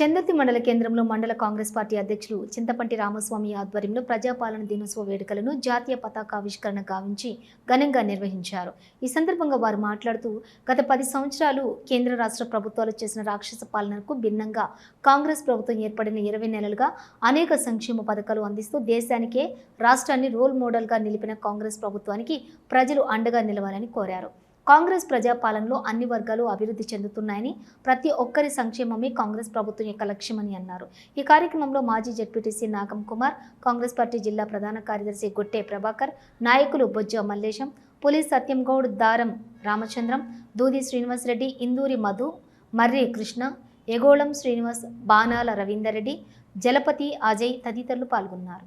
చందుర్తి మండల కేంద్రంలో మండల కాంగ్రెస్ పార్టీ అధ్యక్షులు చింతపంటి రామస్వామి ఆధ్వర్యంలో ప్రజాపాలన దినోత్సవ వేడుకలను జాతీయ పతాకావిష్కరణ గావించి ఘనంగా నిర్వహించారు. ఈ సందర్భంగా వారు మాట్లాడుతూ గత పది సంవత్సరాలు కేంద్ర రాష్ట్ర ప్రభుత్వాలు చేసిన రాక్షస పాలనకు భిన్నంగా కాంగ్రెస్ ప్రభుత్వం ఏర్పడిన ఇరవై నెలలుగా అనేక సంక్షేమ పథకాలు అందిస్తూ దేశానికే రాష్ట్రాన్ని రోల్ మోడల్గా నిలిపిన కాంగ్రెస్ ప్రభుత్వానికి ప్రజలు అండగా నిలవాలని కోరారు. కాంగ్రెస్ ప్రజాపాలనలో అన్ని వర్గాలు అభివృద్ధి చెందుతున్నాయని ప్రతి ఒక్కరి సంక్షేమమే కాంగ్రెస్ ప్రభుత్వం యొక్క లక్ష్యమని అన్నారు. ఈ కార్యక్రమంలో మాజీ జడ్పీటీసీ నాగం కుమార్ కాంగ్రెస్ పార్టీ జిల్లా ప్రధాన కార్యదర్శి గొట్టే ప్రభాకర్ నాయకులు బొజ్జ మల్లేశం పులి సత్యంగౌడ్ దారం రామచంద్రం దూది శ్రీనివాసరెడ్డి ఇందూరి మధు మర్రి కృష్ణ ఎగోళం శ్రీనివాస్ బాణాల రవీందర్ రెడ్డి జలపతి అజయ్ తదితరులు పాల్గొన్నారు.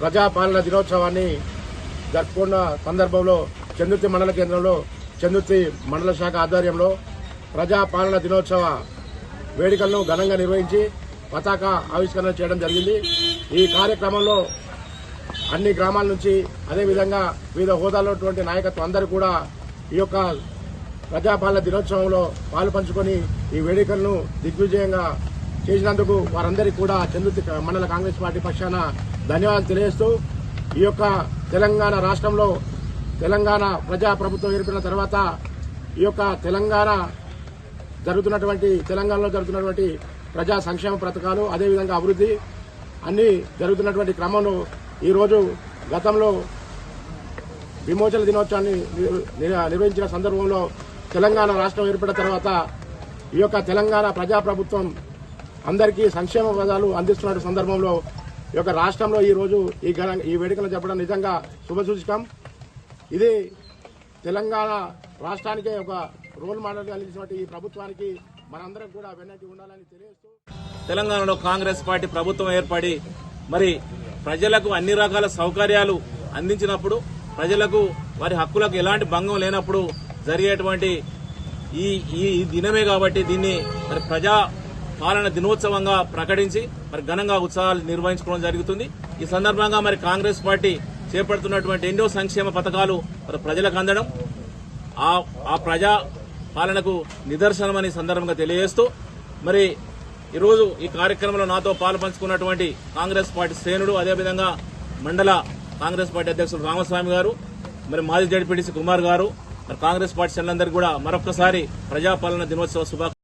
ప్రజాపాలన దినోత్సవాన్ని జరుపుకున్న సందర్భంలో చందుర్తి మండల కేంద్రంలో చందుర్తి మండల శాఖ ఆధ్వర్యంలో ప్రజాపాలన దినోత్సవ వేడుకలను ఘనంగా నిర్వహించి పతాక ఆవిష్కరణ చేయడం జరిగింది. ఈ కార్యక్రమంలో అన్ని గ్రామాల నుంచి అదేవిధంగా వివిధ హోదాలో ఉన్నటువంటి నాయకత్వం అందరూ కూడా ఈ యొక్క ప్రజాపాలన దినోత్సవంలో పాలు పంచుకొని ఈ వేడుకలను దిగ్విజయంగా చేసినందుకు వారందరికీ కూడా చంద్రుతి మండల కాంగ్రెస్ పార్టీ పక్షాన ధన్యవాదాలు తెలియజేస్తూ ఈ యొక్క తెలంగాణ రాష్ట్రంలో తెలంగాణ ప్రజా ప్రభుత్వం ఏర్పడిన తర్వాత ఈ యొక్క తెలంగాణ జరుగుతున్నటువంటి తెలంగాణలో జరుగుతున్నటువంటి ప్రజా సంక్షేమ పథకాలు అదేవిధంగా అభివృద్ధి అన్నీ జరుగుతున్నటువంటి క్రమంలో ఈరోజు గతంలో విమోచన దినోత్సవాన్ని నిర్వహించిన సందర్భంలో తెలంగాణ రాష్ట్రం ఏర్పడిన తర్వాత ఈ యొక్క తెలంగాణ ప్రజాప్రభుత్వం అందరికీ సంక్షేమ పదాలు అందిస్తున్న సందర్భంలో ఈ యొక్క రాష్ట్రంలో ఈ రోజు ఈ ఘన- ఈ వేడుకలు చెప్పడం నిజంగా శుభసూచకం ఇది తెలంగాణ రాష్ట్రానికే ఒక రోల్ మోడల్ కలిగినటువంటి ఈ ప్రభుత్వానికి మనందరం కూడా వెన్నటి ఉండాలని తెలియజేస్తూ తెలంగాణలో కాంగ్రెస్ పార్టీ ప్రభుత్వం ఏర్పడి మరి ప్రజలకు అన్ని రకాల సౌకర్యాలు అందించినప్పుడు ప్రజలకు వారి హక్కులకు ఎలాంటి భంగం లేనప్పుడు జరిగేటువంటి ఈ ఈ దినమే కాబట్టి దీన్ని మరి ప్రజా పాలన దినోత్సవంగా ప్రకటించి మరి ఘనంగా ఉత్సవాలు నిర్వహించుకోవడం జరుగుతుంది. ఈ సందర్భంగా మరి కాంగ్రెస్ పార్టీ చేపడుతున్నటువంటి ఎన్నో సంక్షేమ పథకాలు మరి ప్రజలకు అందడం ఆ ఆ ప్రజా పాలనకు నిదర్శనమని సందర్భంగా తెలియజేస్తూ మరి ఈరోజు ఈ కార్యక్రమంలో నాతో పాల్పంచుకున్నటువంటి కాంగ్రెస్ పార్టీ శ్రేణుడు అదేవిధంగా మండల కాంగ్రెస్ పార్టీ అధ్యక్షులు రామస్వామి గారు మరి మాజీ జడ్పీటీసీ కుమార్ గారు మరి కాంగ్రెస్ పార్టీ శ్రేణులందరికీ కూడా మరొకసారి ప్రజాపాలన దినోత్సవ శుభాకాంక్షలు.